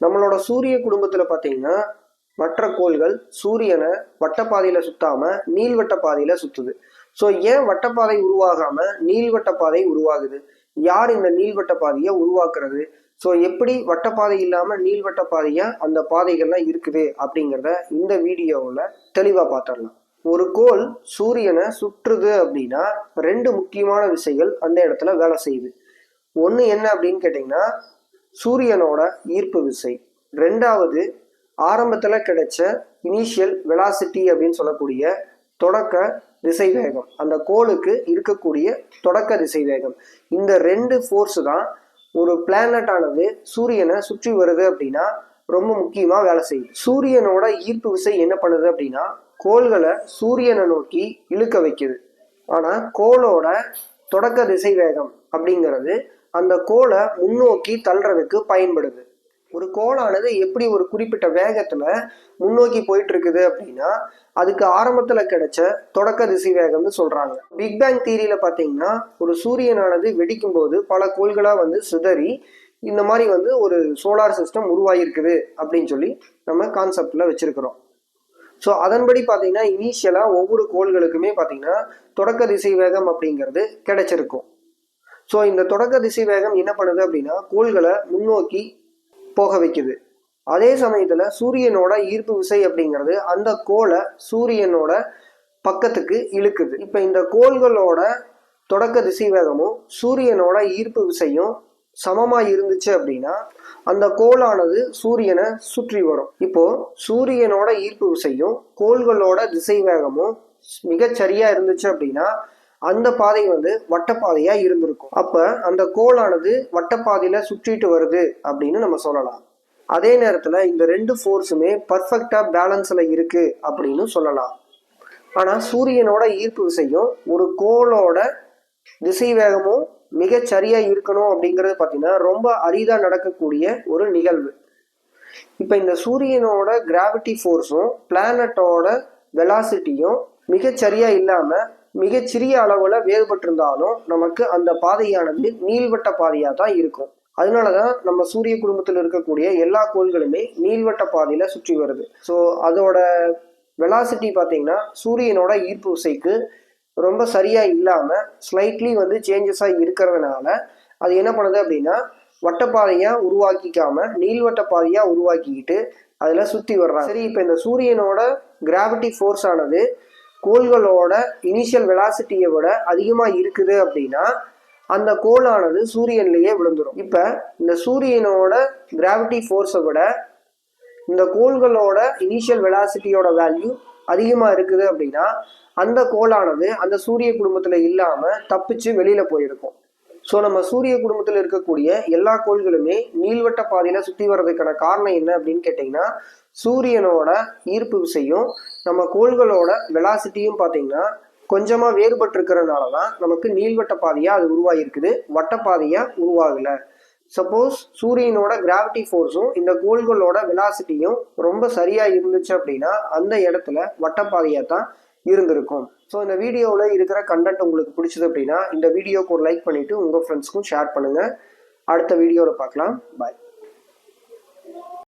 நம்மளோட சூரிய குடும்பத்துல பாத்தீங்கன்னா மற்ற கோள்கள் சூரியனை வட்டப்பாதையில சுத்தாம நீள்வட்ட பாதையில சுத்துது. ஸோ ஏன் வட்டப்பாதை உருவாகாம நீள்வட்ட பாதை உருவாகுது? யார் இந்த நீள்வட்ட பாதையை உருவாக்குறது? ஸோ எப்படி வட்டப்பாதை இல்லாமல் நீள்வட்ட பாதையாக அந்த பாதைகள்லாம் இருக்குது அப்படிங்கிறத இந்த வீடியோவில் தெளிவாக பார்த்துடலாம் ஒரு கோள் சூரியனை சுற்றுது அப்படின்னா ரெண்டு முக்கியமான விசைகள் அந்த இடத்துல வேலை செய்யுது. ஒன்று என்ன அப்படின்னு கேட்டிங்கன்னா சூரியனோட ஈர்ப்பு விசை. ரெண்டாவது ஆரம்பத்தில் கிடைச்ச இனிஷியல் வெலாசிட்டி அப்படின்னு சொல்லக்கூடிய தொடக்க திசை வேகம் அந்த கோளுக்கு இருக்கக்கூடிய தொடக்க திசை வேகம் இந்த ரெண்டு ஃபோர்ஸ் தான் ஒரு பிளானட் ஆனது சூரியனை சுற்றி வருது அப்படின்னா ரொம்ப முக்கியமாக வேலை செய்யுது. சூரியனோட ஈர்ப்பு விசை என்ன பண்ணுது அப்படின்னா கோள்களை சூரியனை நோக்கி இழுக்க வைக்குது. ஆனால் கோளோட தொடக்க திசை வேகம் அப்படிங்கிறது அந்த கோளை முன்னோக்கி தள்ளுறதுக்கு பயன்படுது. ஒரு கோளானது எப்படி ஒரு குறிப்பிட்ட வேகத்துல முன்னோக்கி போயிட்டு இருக்குது அப்படின்னா அதுக்கு ஆரம்பத்துல கிடைச்ச தொடக்க திசை வேகம்னு சொல்றாங்க. பிக் பேங் தீரியில பாத்தீங்கன்னா ஒரு சூரியனானது வெடிக்கும் போது பல கோள்களா வந்து சிதறி இந்த மாதிரி வந்து ஒரு சோலார் சிஸ்டம் உருவாகிருக்குது அப்படின்னு சொல்லி நம்ம கான்செப்ட்ல வச்சிருக்கிறோம். ஸோ அதன்படி பார்த்தீங்கன்னா இனிஷியலாக ஒவ்வொரு கோள்களுக்குமே பார்த்தீங்கன்னா தொடக்க திசை வேகம் அப்படிங்கிறது கிடைச்சிருக்கும். ஸோ இந்த தொடக்க திசை வேகம் என்ன பண்ணுது அப்படின்னா கோள்களை முன்னோக்கி போக வைக்குது. அதே சமயத்தில் சூரியனோட ஈர்ப்பு விசை அப்படிங்கிறது அந்த கோளை சூரியனோட பக்கத்துக்கு இழுக்குது. இப்போ இந்த கோள்களோட தொடக்க திசை வேகமும் சூரியனோட ஈர்ப்பு விசையும் சமமாக இருந்துச்சு அப்படின்னா அந்த கோளானது சூரியனை சுற்றி வரும். இப்போ சூரியனோட ஈர்ப்பு விசையும் கோள்களோட திசை வேகமும் மிகச்சரியா இருந்துச்சு அப்படின்னா அந்த பாதை வந்து வட்டப்பாதையா இருந்திருக்கும். அப்ப அந்த கோளானது வட்டப்பாதையில சுற்றிட்டு வருது அப்படின்னு நம்ம சொல்லலாம். அதே நேரத்துல இந்த ரெண்டு ஃபோர்ஸுமே பர்ஃபெக்டா பேலன்ஸ்ல இருக்கு அப்படின்னு சொல்லலாம். ஆனா சூரியனோட ஈர்ப்பு விசையும் ஒரு கோளோட திசை வேகமும் மிக சரியா இருக்கணும் அப்படிங்கிறது பார்த்தீங்கன்னா ரொம்ப அரிதா நடக்கக்கூடிய ஒரு நிகழ்வு. இப்போ இந்த சூரியனோட கிராவிட்டி ஃபோர்ஸும் பிளானட்டோட வெலாசிட்டியும் மிகச்சரியா இல்லாம மிகச்சிறிய அளவுல வேறுபட்டிருந்தாலும் நமக்கு அந்த பாதையானது நீள்வட்ட பாதையா தான் இருக்கும். அதனாலதான் நம்ம சூரிய குடும்பத்தில் இருக்கக்கூடிய எல்லா கோள்களுமே நீள்வட்ட பாதையில சுற்றி வருது. ஸோ அதோட வெலாசிட்டி பார்த்தீங்கன்னா சூரியனோட ஈர்ப்பு விசைக்கு ரொம்ப சரியா இல்லாம ஸ்லைட்லி வந்து சேஞ்சஸாக இருக்கிறதுனால அது என்ன பண்ணுது அப்படின்னா வட்டப்பாதையா உருவாக்கிக்காம நீள்வட்ட பாதையா உருவாக்கிக்கிட்டு அதில் சுற்றி வர்றாங்க. சரி இப்போ இந்த சூரியனோட கிராவிட்டி ஃபோர்ஸ் ஆனது கோள்களோட இனிஷியல் வெலாசிட்டியை விட அதிகமாக இருக்குது அப்படின்னா அந்த கோளானது சூரியன்லேயே விழுந்துடும் இப்போ இந்த சூரியனோட கிராவிட்டி ஃபோர்ஸை விட இந்த கோள்களோட இனிஷியல் வெலாசிட்டியோட வேல்யூ அதிகமாக இருக்குது அப்படின்னா அந்த கோளானது அந்த சூரிய குடும்பத்தில் இல்லாமல் தப்பிச்சு வெளியில் போயிருக்கும். ஸோ நம்ம சூரிய குடும்பத்தில் இருக்கக்கூடிய எல்லா கோள்களுமே நீள்வட்ட பாதையில் சுற்றி வர்றதுக்கான காரணம் என்ன அப்படின்னு கேட்டிங்கன்னா சூரியனோட ஈர்ப்பு விசையும் நம்ம கோள்களோட வெலாசிட்டியும் பார்த்தீங்கன்னா கொஞ்சமாக வேறுபட்டிருக்கிறதுனால தான் நமக்கு நீள்வட்ட பாதையாக அது உருவாகிருக்குது வட்டப்பாதையாக உருவாகலை. சப்போஸ் சூரியனோட கிராவிட்டி ஃபோர்ஸும் இந்த கோள்களோட வெலாசிட்டியும் ரொம்ப சரியாக இருந்துச்சு அப்படின்னா அந்த இடத்துல வட்டப்பாதையாக தான் இருந்திருக்கும். ஸோ இந்த வீடியோவில் இருக்கிற கண்டென்ட் உங்களுக்கு பிடிச்சது அப்படின்னா இந்த வீடியோக்கு ஒரு லைக் பண்ணிவிட்டு உங்கள் ஃப்ரெண்ட்ஸ்க்கும் ஷேர் பண்ணுங்கள் அடுத்த வீடியோவில் பார்க்கலாம். பாய்